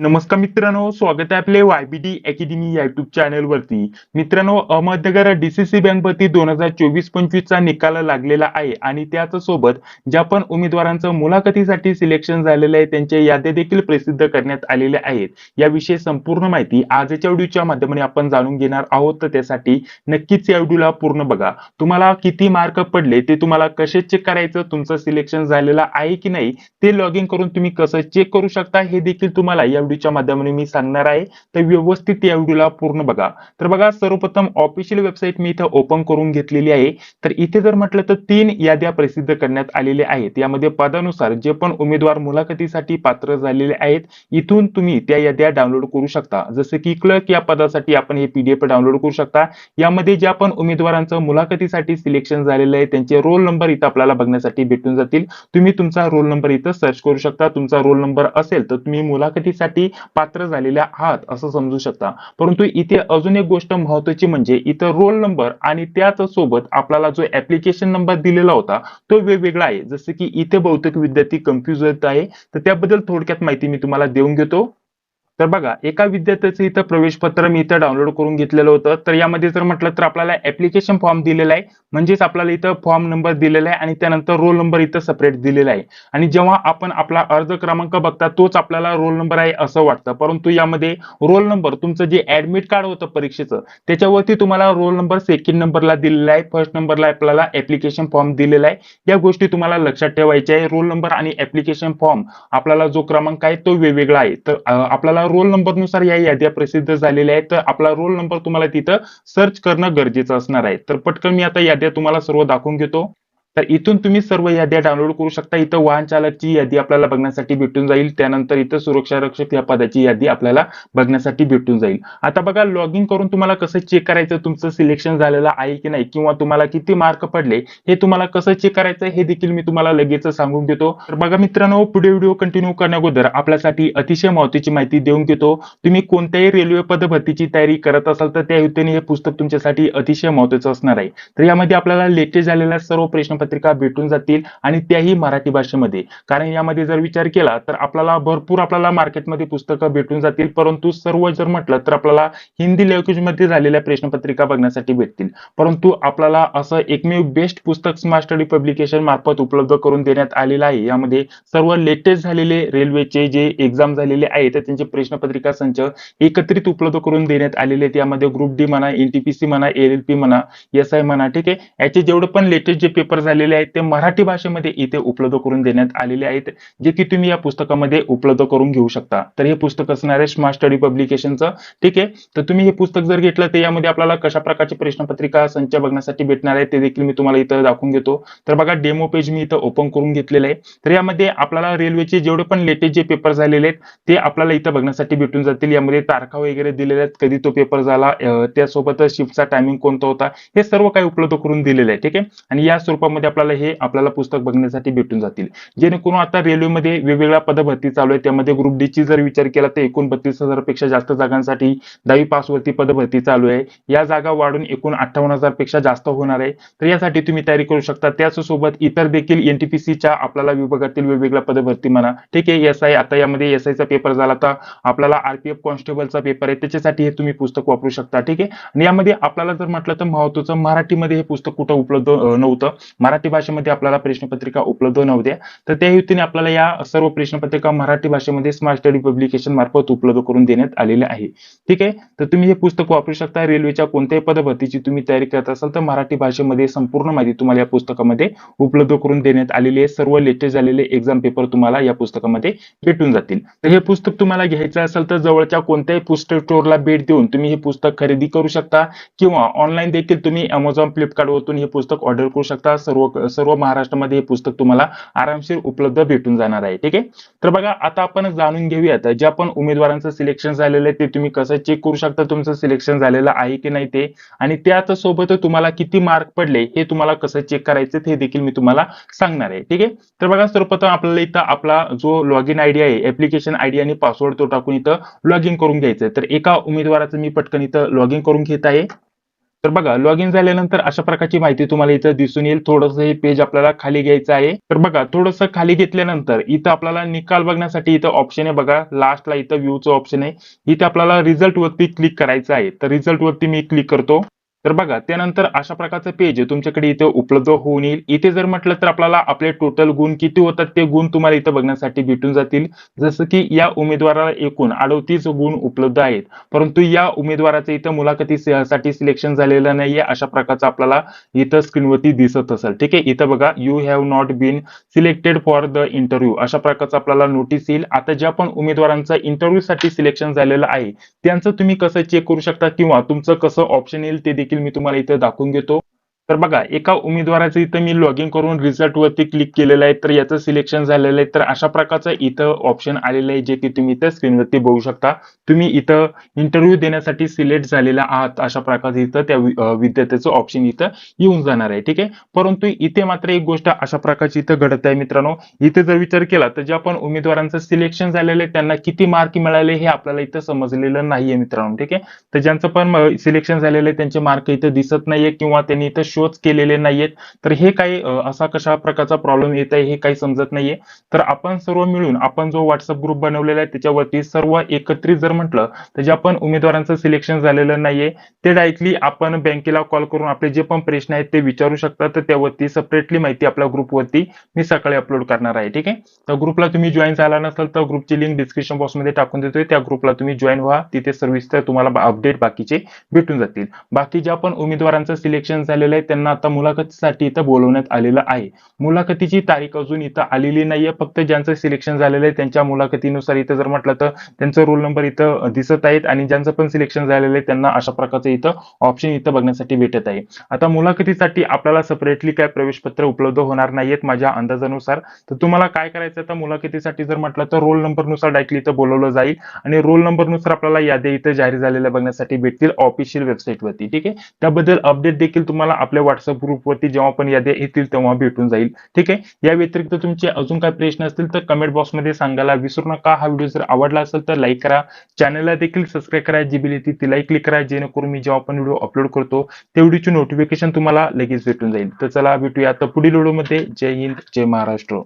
नमस्कार मित्रांनो स्वागत आहे आपले वायबीडी अकॅडमी या युट्यूब चॅनल वरती. मित्रांनो अहमदनगर डीसीसी बँक भरती दोन हजार चोवीस पंचवीस चा निकाल लागलेला आहे आणि त्याच सोबत ज्या पण उमेदवारांचं मुलाखतीसाठी सिलेक्शन झालेलं आहे त्यांच्या याद्या देखील प्रसिद्ध करण्यात आलेल्या आहेत. याविषयी संपूर्ण माहिती आजच्या व्हिडिओच्या माध्यमाने आपण जाणून घेणार आहोत. तर त्यासाठी नक्कीच या व्हिडिओला पूर्ण बघा. तुम्हाला किती मार्क पडले ते तुम्हाला कसे चेक करायचं तुमचं सिलेक्शन झालेलं आहे की नाही ते लॉग इन करून तुम्ही कसं चेक करू शकता हे देखील तुम्हाला या व्हिडिओच्या माध्यमाने मी सांगणार आहे. तर व्यवस्थित या व्हिडिओला पूर्ण बघा. तर बघा सर्वप्रथम ऑफिशियल वेबसाईट मी इथं ओपन करून घेतलेली आहे. तर इथे जर म्हटलं तर तीन याद्या प्रसिद्ध करण्यात आलेल्या आहेत. यामध्ये पदानुसार जे पण उमेदवार मुलाखतीसाठी पात्र झालेले आहेत इथून तुम्ही त्या याद्या डाउनलोड करू शकता. जसं की क्लर्क या पदासाठी आपण हे पीडीएफ डाउनलोड करू शकता. यामध्ये ज्या पण उमेदवारांचं मुलाखतीसाठी सिलेक्शन झालेलं आहे त्यांचे रोल नंबर इथं आपल्याला बघण्यासाठी भेटून जातील. तुम्ही तुमचा रोल नंबर इथं सर्च करू शकता. तुमचा रोल नंबर असेल तर तुम्ही मुलाखतीसाठी पात्र झालेल्या आहात असं समजू शकता. परंतु इथे अजून एक गोष्ट महत्वाची म्हणजे इथं रोल नंबर आणि त्याच सोबत आपल्याला जो ऍप्लिकेशन नंबर दिलेला होता तो वेगवेगळा आहे. जसं की इथे बहुतेक विद्यार्थी कन्फ्युज होत आहे. तर त्याबद्दल थोडक्यात माहिती मी तुम्हाला देऊन घेतो. तर बघा एका विद्यार्थ्याचं इथं प्रवेशपत्र मी इथं डाउनलोड करून घेतलेलं होतं. तर यामध्ये जर म्हटलं तर आपल्याला ऍप्लिकेशन फॉर्म दिलेला आहे. म्हणजेच आपल्याला इथं फॉर्म नंबर दिलेला आहे आणि त्यानंतर रोल नंबर इथं सेपरेट दिलेला आहे. आणि जेव्हा आपण आपला अर्ज क्रमांक बघता तोच आपल्याला रोल नंबर आहे असं वाटतं. परंतु यामध्ये रोल नंबर तुमचं जे ऍडमिट कार्ड होतं परीक्षेचं त्याच्यावरती तुम्हाला रोल नंबर सेकंड नंबरला दिलेला आहे. फर्स्ट नंबरला आपल्याला ऍप्लिकेशन फॉर्म दिलेला आहे. या गोष्टी तुम्हाला लक्षात ठेवायच्या आहे. रोल नंबर आणि ऍप्लिकेशन फॉर्म आपल्याला जो क्रमांक आहे तो वेगवेगळा आहे. तर आपल्याला रोल नंबरनुसार या याद्या प्रसिद्ध झालेल्या आहेत. तर आपला रोल नंबर तुम्हाला तिथं सर्च करणं गरजेचं असणार आहे. तर पटकन मी आता याद्या तुम्हाला सर्व दाखवून घेतो. तर इथून तुम्ही सर्व याद्या डाउनलोड करू शकता. इथं वाहन चालकची यादी आपल्याला बघण्यासाठी भेटून जाईल. त्यानंतर इथं सुरक्षा रक्षक या पदाची यादी आपल्याला बघण्यासाठी भेटून जाईल. आता बघा लॉग इन करून तुम्हाला कसं चेक करायचं तुमचं सिलेक्शन झालेलं आहे की नाही किंवा तुम्हाला किती मार्क पडले हे तुम्हाला कसं चेक करायचं हे देखील मी तुम्हाला लगेच सांगून देतो. तर बघा मित्रांनो पुढे व्हिडिओ कंटिन्यू करण्याअगोदर आपल्यासाठी अतिशय महत्वाची माहिती देऊन घेतो तुम्ही कोणत्याही रेल्वे पद भरतीची तयारी करत असाल तर त्या हेतूने हे पुस्तक तुमच्यासाठी अतिशय महत्वाचं असणार आहे. तर यामध्ये आपल्याला लेटेस्ट झालेल्या सर्व प्रश्न प्रश्नपत्रिका भेटून जातील आणि त्याही मराठी भाषेमध्ये. कारण यामध्ये जर विचार केला तर आपल्याला भरपूर आपल्याला मार्केटमध्ये पुस्तकं भेटून जातील. परंतु सर्व जर म्हटलं तर आपल्याला हिंदी लँग्वेजमध्ये झालेल्या प्रश्नपत्रिका बघण्यासाठी भेटतील. परंतु आपल्याला असं एकमेव बेस्ट पुस्तक स्मार्ट स्टडी पब्लिकेशन मार्फत उपलब्ध करून देण्यात आलेलं आहे. यामध्ये सर्व लेटेस्ट झालेले रेल्वेचे जे एक्झाम झालेले आहेत तर त्यांचे प्रश्नपत्रिका संच एकत्रित उपलब्ध करून देण्यात आलेले आहेत. यामध्ये ग्रुप डी म्हणा एनटीपीसी म्हणा एल पी म्हणा एस आय म्हणा ठीक आहे. याचे जेवढे पण लेटेस्ट जे पेपर झालेले आहेत ते मराठी भाषेमध्ये इथे उपलब्ध करून देण्यात आलेले आहेत जे की तुम्ही या पुस्तकामध्ये उपलब्ध करून घेऊ शकता. तर हे पुस्तक असणार आहे स्मार्ट स्टडी पब्लिकेशनचं ठीक आहे? तर तुम्ही हे पुस्तक जर घेतलं तर यामध्ये आपल्याला कशा प्रकारची प्रश्नपत्रिका संच बघण्यासाठी भेटणार आहे ते देखील मी तुम्हाला इथं दाखवून घेतो तर बघा डेमो पेज मी इथं ओपन करून घेतलेलं आहे. तर यामध्ये आपल्याला रेल्वेचे जेवढे पण लेटेस्ट जे पेपर झालेले आहेत ते आपल्याला इथं बघण्यासाठी भेटून जातील. यामध्ये तारखा वगैरे दिलेल्या आहेत कधी तो पेपर झाला त्यासोबतच शिफ्टचा टायमिंग कोणता होता हे सर्व काही उपलब्ध करून दिलेलं आहे. ठीक आहे? आणि या स्वरूपामध्ये आपल्याला हे आपल्याला पुस्तक बघण्यासाठी भेटून जातील. जेणेकरून आता रेल्वेमध्ये वेगवेगळ्या पदभरती चालू आहे त्यामध्ये ग्रुप डी ची जर विचार केला तर एकूण बत्तीस हजारपेक्षा जास्त जागांसाठी दहावी पासवरती पदभरती चालू आहे. या जागा वाढून एकूण अठ्ठावन्न हजारपेक्षा जास्त होणार आहे. तर यासाठी तुम्ही तयारी करू शकता. त्याचसोबत इतर देखील एनटीपीसीच्या आपल्याला विभागातील वेगवेगळ्या पदभरती म्हणा. ठीक आहे एस आय आता यामध्ये एस चा पेपर झाला तर आपल्याला आरपीएफ कॉन्स्टेबलचा पेपर आहे. त्याच्यासाठी हे तुम्ही पुस्तक वापरू शकता. ठीक आहे? आणि यामध्ये आपल्याला जर म्हटलं तर महत्वाचं मराठीमध्ये हे पुस्तक कुठं उपलब्ध नव्हतं. मराठी भाषेमध्ये आपल्याला प्रश्नपत्रिका उपलब्ध नव्हत्या. तर त्या हेतूने आपल्याला या सर्व प्रश्नपत्रिका मराठी भाषेमध्ये स्मार्ट स्टडी पब्लिकेशन मार्फत उपलब्ध करून देण्यात आलेले आहे. ठीक आहे? तर तुम्ही हे पुस्तक वापरू शकता. रेल्वेच्या कोणत्याही पदभरतीची तुम्ही तयारी करत असाल तर मराठी भाषेमध्ये संपूर्ण माहिती तुम्हाला या पुस्तकामध्ये उपलब्ध करून देण्यात आलेली आहे. सर्व लेटेस्ट झालेले एक्झाम पेपर तुम्हाला या पुस्तकामध्ये भेटून जातील. तर हे पुस्तक तुम्हाला घ्यायचं असेल तर जवळच्या कोणत्याही पुस्तक स्टोअरला भेट देऊन तुम्ही हे पुस्तक खरेदी करू शकता किंवा ऑनलाईन देखील तुम्ही अमेझॉन फ्लिपकार्टवरून हे पुस्तक ऑर्डर करू शकता. सर्व सर्व महाराष्ट्रामध्ये हे पुस्तक तुम्हाला आरामशीर उपलब्ध भेटून जाणार आहे. ठीक आहे? तर बघा आता आपण जाणून घेऊयात ज्या पण उमेदवारांचं सिलेक्शन झालेलं आहे ते तुम्ही कसं चेक करू शकता तुमचं सिलेक्शन झालेलं आहे की नाही ते. आणि त्याच सोबत तुम्हाला किती मार्क पडले हे तुम्हाला कसं चेक करायचं हे देखील मी तुम्हाला सांगणार आहे. ठीक आहे? तर बघा सर्वप्रथम आपल्याला इथं आपला जो लॉग इन आयडी आहे ऍप्लिकेशन आयडी आणि पासवर्ड तो टाकून इथं लॉग इन करून घ्यायचं आहे. तर एका उमेदवाराचं मी पटकन इथं लॉग इन करून घेत आहे. तर बघा लॉग इन झाल्यानंतर अशा प्रकारची माहिती तुम्हाला इथं दिसून येईल. थोडंसं हे पेज आपल्याला खाली घ्यायचं आहे. तर बघा थोडंसं खाली घेतल्यानंतर इथं आपल्याला निकाल बघण्यासाठी इथं ऑप्शन आहे बघा. लास्टला इथं व्ह्यूचं ऑप्शन आहे. इथे आपल्याला रिझल्ट वरती क्लिक करायचं आहे. तर रिझल्ट वरती मी क्लिक करतो. तर बघा त्यानंतर अशा प्रकारचं पेज तुमच्याकडे इथे उपलब्ध होऊन येईल. इथे जर म्हटलं तर आपल्याला आपले टोटल गुण किती होतात ते गुण तुम्हाला इथं बघण्यासाठी भेटून जातील. जसं की या उमेदवाराला एकूण अडोतीस गुण उपलब्ध आहेत. परंतु या उमेदवाराचं इथं मुलाखती साठी सिलेक्शन झालेलं नाहीये. अशा प्रकारचं आपल्याला इथं स्क्रीनवरती दिसत असेल. ठीक आहे? इथं बघा you have not been selected for the interview अशा प्रकारचं आपल्याला नोटीस येईल. आता ज्या पण उमेदवारांचं इंटरव्ह्यू साठी सिलेक्शन झालेलं आहे त्यांचं तुम्ही कसं चेक करू शकता किंवा तुमचं कसं ऑप्शन येईल ते देखील मी तुम्हाला इथं दाखवून घेतो तर बघा एका उमेदवाराचं इथं मी लॉग इन करून रिझल्ट वरती क्लिक केलेलं आहे तर याचं सिलेक्शन झालेलं आहे. तर अशा प्रकारचं इथं ऑप्शन आलेलं आहे जे की तुम्ही इथं स्क्रीनवरती बघू शकता. तुम्ही इथं इंटरव्ह्यू देण्यासाठी सिलेक्ट झालेला आहात अशा प्रकारचं इथं त्या विद्यार्थ्याचं ऑप्शन इथं येऊन जाणार आहे ठीक आहे? परंतु इथे मात्र एक गोष्ट अशा प्रकारची इथं घडत आहे मित्रांनो. इथे जर विचार केला तर ज्या पण उमेदवारांचं सिलेक्शन झालेलं आहे त्यांना किती मार्क मिळाले हे आपल्याला इथं समजलेलं नाहीये मित्रांनो ठीक आहे? तर ज्यांचं पण सिलेक्शन झालेलं आहे त्यांचे मार्क इथं दिसत नाहीये किंवा त्यांनी इथं शोच केलेले नाहीयेत. तर हे काही असा कशा प्रकारचा प्रॉब्लेम येत आहे हे काही समजत नाहीये. तर आपण सर्व मिळून आपण जो व्हॉट्सअप ग्रुप बनवलेला आहे त्याच्यावरती सर्व एकत्रित जर म्हटलं तर ज्या पण उमेदवारांचं सिलेक्शन झालेलं नाहीये ते डायरेक्टली आपण बँकेला कॉल करून आपले जे पण प्रश्न आहेत ते विचारू शकता तर त्यावरती सेपरेटली माहिती आपल्या ग्रुपवरती मी सकाळी अपलोड करणार आहे. ठीक आहे? तर ग्रुपला तुम्ही जॉईन झाला नसेल तर ग्रुपची लिंक डिस्क्रिप्शन बॉक्समध्ये टाकून देतोय. त्या ग्रुपला तुम्ही जॉईन व्हा. तिथे सर्विस तर तुम्हाला अपडेट बाकीचे भेटून जातील. बाकी ज्या पण उमेदवारांचं सिलेक्शन झालेलं आहे त्यांना आता मुलाखतीसाठी इथं बोलवण्यात आलेलं आहे. मुलाखतीची तारीख अजून इथं आलेली नाहीये. फक्त ज्यांचं सिलेक्शन झालेलं आहे त्यांच्या मुलाखतीनुसार इथं जर म्हटलं तर त्यांचं रोल नंबर इथं दिसत आहेत आणि ज्यांचं पण सिलेक्शन झालेलं आहे त्यांना अशा प्रकारचं इथं ऑप्शन इथं बघण्यासाठी भेटत आहे. आता मुलाखतीसाठी आपल्याला सेपरेटली काय प्रवेशपत्र उपलब्ध होणार नाहीयेत माझ्या अंदाजानुसार. तर तुम्हाला काय करायचं आता मुलाखतीसाठी जर म्हटलं तर रोल नंबरनुसार डायरेक्टली इथं बोलवलं जाईल आणि रोल नंबरनुसार आपल्याला याद्या इथं जाहीर झालेल्या बघण्यासाठी भेटतील ऑफिशियल वेबसाईटवरती ठीक आहे? त्याबद्दल अपडेट देखील तुम्हाला आपल्या व्हॉट्सअप ग्रुपवरती जेव्हा पण याद्या येतील तेव्हा भेटून जाईल. ठीक आहे? या व्यतिरिक्त तुमचे अजून काय प्रश्न असतील तर कमेंट बॉक्समध्ये सांगायला विसरू नका. हा व्हिडिओ जर आवडला असेल तर लाईक करा. चॅनलला देखील सबस्क्राईब करा. जी बिल येते तिलाही क्लिक करा. जेणेकरून मी जेव्हा पण व्हिडिओ अपलोड करतो त्या व्हिडिओची नोटिफिकेशन तुम्हाला लगेच भेटून जाईल. तर चला भेटूया आता पुढील व्हिडिओमध्ये जय हिंद जय महाराष्ट्र.